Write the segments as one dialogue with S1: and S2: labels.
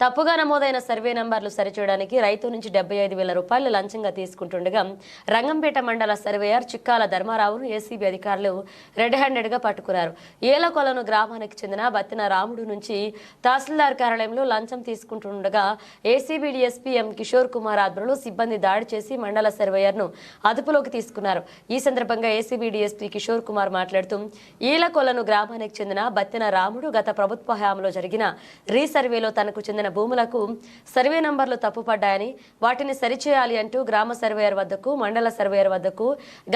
S1: తప్పుగా నమోదైన సర్వే నంబర్లు సరిచేయడానికి రైతు నుంచి డెబ్బై ఐదు వేల రూపాయలు లంచంగా తీసుకుంటుండగా రంగంపేట మండల సర్వేయర్ చిక్కాల ధర్మారావును ఏసీబీ అధికారులు రెడ్ హ్యాండెడ్గా పట్టుకున్నారు. ఏలకొలను గ్రామానికి చెందిన బత్తిన రాముడు నుంచి తహసీల్దార్ కార్యాలయంలో లంచం తీసుకుంటుండగా ACB DSP M Kishore Kumar ఆధ్వర్యంలో సిబ్బంది దాడి చేసి మండల సర్వేయర్ను అదుపులోకి తీసుకున్నారు. ఈ సందర్భంగా ఏసీబీ డిఎస్పీ కిషోర్ కుమార్ మాట్లాడుతూ ఈలకొలను గ్రామానికి చెందిన బత్తిన రాముడు గత ప్రభుత్వ హయాంలో జరిగిన రీసర్వేలో తనకు చెందిన భూములకు సర్వే నంబర్లు తప్పుపడ్డాయని వాటిని సరిచేయాలి అంటూ గ్రామ సర్వేయర్ వద్దకు మండల సర్వేయర్ వద్దకు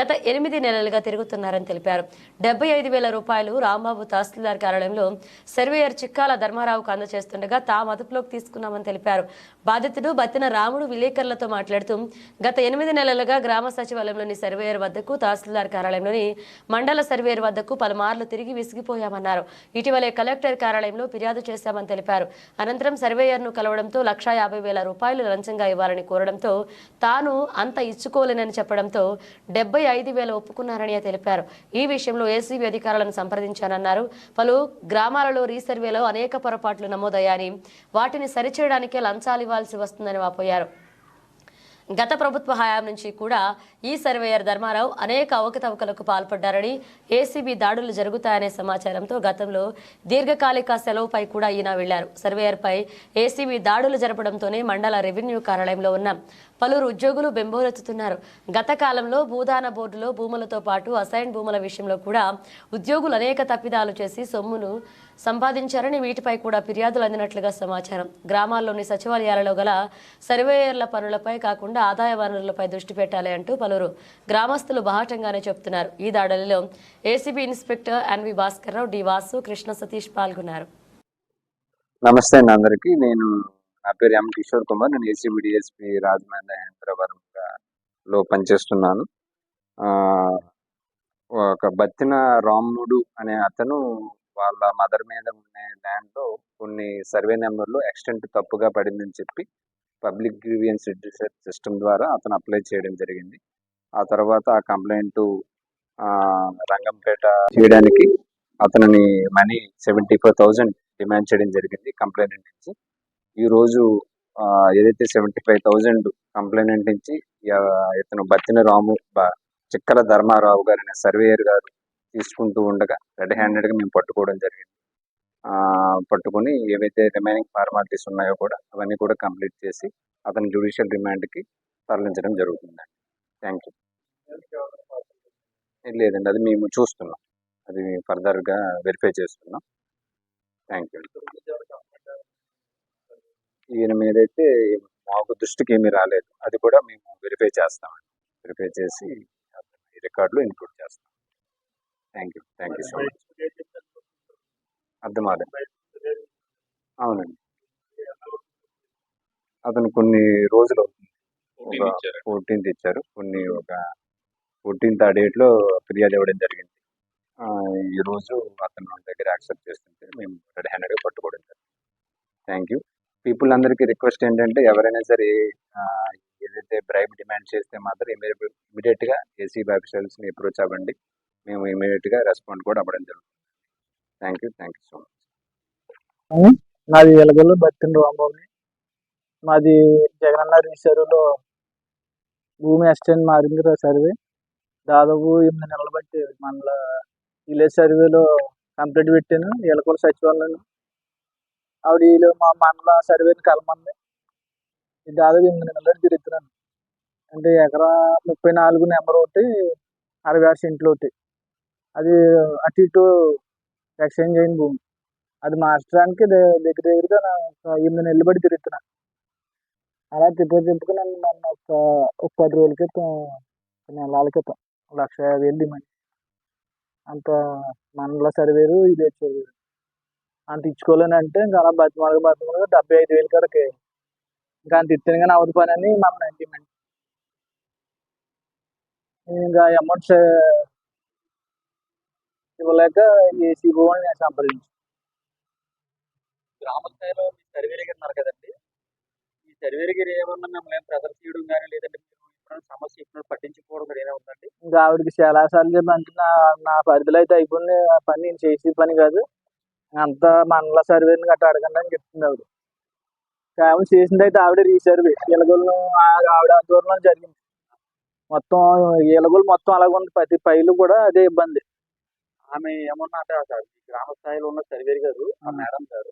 S1: గత ఎనిమిది నెలలుగా తిరుగుతున్నారని తెలిపారు. డెబ్బై ఐదు వేల రూపాయలు రాంబాబు తహసీల్దార్ కార్యాలయంలో సర్వేయర్ చిక్కాల ధర్మారావుకు అందజేస్తుండగా తాము అదుపులోకి తీసుకున్నామని తెలిపారు. బాధితుడు బత్తిన రాముడు విలేకరులతో మాట్లాడుతూ గత ఎనిమిది నెలలుగా గ్రామ సచివాలయంలోని సర్వేయర్ వద్దకు తహసీల్దార్ కార్యాలయంలోని మండల సర్వేయర్ వద్దకు పలుమార్లు తిరిగి విసిగిపోయామన్నారు. ఇటీవలే కలెక్టర్ కార్యాలయంలో ఫిర్యాదు చేశామని తెలిపారు. అనంతరం సర్వే సర్వేయర్ను కలవడంతో లక్షా యాభై వేల రూపాయలు లంచంగా ఇవ్వాలని కోరడంతో తాను అంత ఇచ్చుకోలేనని చెప్పడంతో డెబ్బై ఐదు వేల ఒప్పుకున్నారని తెలిపారు. ఈ విషయంలో ఏసీబీ అధికారులను సంప్రదించానన్నారు. పలు గ్రామాలలో రీసర్వేలో అనేక పొరపాట్లు నమోదయ్యాయని వాటిని సరిచేయడానికే లంచాలు ఇవ్వాల్సి వస్తుందని వాపోయారు. గత ప్రభుత్వ హయాం నుంచి కూడా ఈ సర్వేయర్ ధర్మారావు అనేక అవకతవకలకు పాల్పడ్డారని ఏసీబీ దాడులు జరుగుతాయనే సమాచారంతో గతంలో దీర్ఘకాలిక సెలవుపై కూడా ఈయన వెళ్ళారు. సర్వేయర్పై ఏసీబీ దాడులు జరపడంతోనే మండల రెవెన్యూ కార్యాలయంలో ఉన్న పలువురు ఉద్యోగులు బెంబోలెత్తుతున్నారు గత కాలంలో భూదాన బోర్డులో భూములతో పాటు అసైన్ భూముల విషయంలో కూడా ఉద్యోగులు అనేక తప్పిదాలు చేసి సొమ్మును సంపాదించారని వీటిపై కూడా ఫిర్యాదులు అందినట్లుగా సమాచారం. గ్రామాల్లోని సచివాలయాలలో గల సర్వేయర్ల పనులపై కాకుండా ఆదాయ వనరులపై దృష్టి పెట్టాలి అంటూ పలువురు గ్రామస్తులు బాహటంగానే చెబుతున్నారు. ఈ దాడులలో ACB inspector NV Bhaskar Rao D Vasu Krishna Satish పాల్గొన్నారు.
S2: నమస్తే అండి అందరికి. నేను నా పేరు ఎం కిషోర్ కుమార్. నేను ఏసీబీ డిఎస్పీ రాజమండ్రి హైదరాబాద్లో పనిచేస్తున్నాను. ఆ, ఒక బత్తిన రాముడు అనే అతను వాళ్ళ మదర్ మీద ఉండే ల్యాండ్లో కొన్ని సర్వే నెంబర్లు ఎక్స్టెంట్ తప్పుగా పడిందని చెప్పి పబ్లిక్ గ్రీవియన్స్ సిస్టమ్ ద్వారా అతను అప్లై చేయడం జరిగింది. ఆ తర్వాత ఆ కంప్లైంట్ రంగంపేట చేయడానికి అతనిని money seventy four thousand demand చేయడం జరిగింది కంప్లైంట్ నుంచి. ఈ రోజు ఏదైతే సెవెంటీ ఫైవ్ థౌజండ్ కంప్లైంట్ నుంచి ఇతను బత్తిన రాము బ- చిక్కల ధర్మారావు గారు అనే సర్వేయర్ గారు తీసుకుంటూ ఉండగా రెడ్ హ్యాండెడ్గా మేము పట్టుకోవడం జరిగింది. పట్టుకొని ఏవైతే రిమైనింగ్ ఫార్మాలిటీస్ ఉన్నాయో కూడా అవన్నీ కూడా కంప్లీట్ చేసి అతని జ్యుడిషియల్ రిమాండ్కి తరలించడం జరుగుతుంది థ్యాంక్ యూ లేదండి అది మేము చూస్తున్నాం. అది ఫర్దర్గా వెరిఫై చేస్తున్నాం. థ్యాంక్ యూ ఈయన మీదైతే మాకు దృష్టికి ఏమీ రాలేదు. అది కూడా మేము వెరిఫై చేస్తామండి వెరిఫై చేసి ఈ రికార్డులో ఇన్క్లూడ్ చేస్తాం. Thank you thank you so much అర్థం అవునండి. అతను కొన్ని రోజులు అవుతుంది ఒక ఫోర్టీన్త్ ఇచ్చారు. కొన్ని ఒక ఫోర్టీన్త్ ఆ డేట్లో ఫిర్యాదు ఇవ్వడం జరిగింది. ఆ, ఈ రోజు అతను మన దగ్గర యాక్సెప్ట్ చేస్తుంటే మేము రెడ్ హ్యాండెడ్గా పట్టుకోవడం జరిగింది. Thank you. పీపుల్ అందరికీ రిక్వెస్ట్ ఏంటంటే ఎవరైనా సరే ఆ, ఏదైతే బ్రైబ్ డిమాండ్ చేస్తే మాత్రం ఇమీడియట్గా ఏసీబీ ఆఫీసర్స్ని అప్రోచ్ అవ్వండి. మేము ఇమీడియట్గా రెస్పాండ్ కూడా అవ్వడం జరుగుతుంది. Thank you. Thank you so much.
S3: నాది ఎలగల్లు బత్తిన రాంబాబుని మాది జగనన్న రిసర్వ్లో భూమి ఎక్స్టెండ్ మారింది రా సర్వే. దాదాపు ఎనిమిది నెలలు బట్టి మండల విలేజ్ సర్వేలో కంప్లీట్ పెట్టాను ఎలకల సచివాలయం ఆవిడ వీళ్ళు మా మండల సర్వేని కలమంది. ఇది దాదాపు ఎనిమిది నెలలు తిరుగుతున్నాను. అంటే ఎకరా ముప్పై నాలుగు నెంబర్ ఒకటి అరవై ఆరు సెంట్లు ఒకటి. అది అటు ఇటు ఎక్స్చేంజ్ అయిన భూమి. అది మార్చడానికి దగ్గర దగ్గరగా ఒక ఎనిమిది నెలలు బట్టి తిరుగుతున్నా. అలా తిప్పు తిప్పుకు నన్ను మొన్న ఒక ఒక పది రోజుల క్రితం నెలల క్రితం లక్ష యాభై వేలు డిమాండ్ అంత మండల సర్వేరు ఇది సర్వేరు. అంత ఇచ్చుకోలేని అంటే ఇంకా అలా బతిమాలగా బతిమాలుగా డెబ్బై ఐదు వేలు కరకే ఇంకా అంత ఇచ్చిన కానీ అవదు పని అని మమ్మల్ని డిమాండ్ ఇంకా అమౌంట్ ఇవ్వలేక ఏసీ భూమని నేను సంప్రదించాను
S4: గ్రామ స్థాయిలో మీ ఉన్నారు కదండి. ఈ సర్వేర్ గారు ఏమన్నా మిమ్మల్ని ఏం ప్రెజర్ చేయడం కానీ లేదంటే మీరు సమస్య ఇప్పుడు పట్టించుకోవడం ఏమైనా ఉందండి
S3: ఇంకా ఆవిడకి చాలా సార్లు చెప్పి నా నా పరిధిలో అయితే అయిపోయింది. ఆ పని నేను చేసే పని కాదు. అంతా మండల సర్వేని గట్రా అడగండి అని చెప్తుంది ఆవిడ. కేవలం చేసింది అయితే ఆవిడ రీసర్వే. ఎలగొలను ఆవిడ ఆధ్వర్యంలో జరిగింది. మొత్తం ఎలగొలు మొత్తం అలాగ ఉంది. ప్రతి పైలు కూడా అదే ఇబ్బంది.
S4: ఆమె ఏమన్నా అంటే గ్రామ స్థాయిలో ఉన్న సర్వేర్ గారు ఆ. మేడం గారు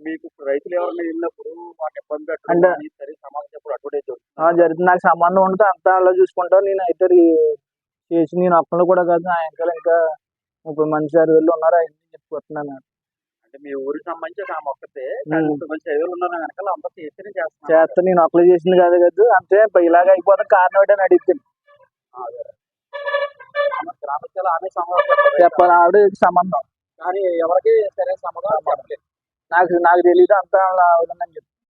S4: మీకు ఇప్పుడు రైతులు ఎవరైనా వెళ్ళినప్పుడు మాకు ఇబ్బంది పెట్టడం
S3: అంటే-
S4: సరే సమాధానం చెప్పడం అడ్వర్టైజ్
S3: ఆ, జరుగుతుంది నాకు సంబంధం ఉండదు అంతా అలా చూసుకుంటా. నేను అయితే చేసి నేను ఒక్కళ్ళు కూడా కాదు నా వెనకాల ఇంకా ముప్పై మంది సర్వేలు ఉన్నారు అవన్నీ చెప్పుకుంటున్నాను
S4: అంటే మీ ఊరికి సంబంధించి
S3: ఉమ్.
S4: ముప్పై మంది సర్వేలు ఉన్నారు వెనకాల అంతా చేస్తేనే
S3: చేస్తా నేను ఒక్కళ్ళు చేసింది కాదు కదా అంతే ఇలాగ అయిపోతే కారణం ఏంటని అడిగితే. చెప్పాలి ఆవిడ సంబంధం.
S4: కానీ ఎవరికి సరైన సమాధానం
S3: నాకు నాకు తెలియదు అంతా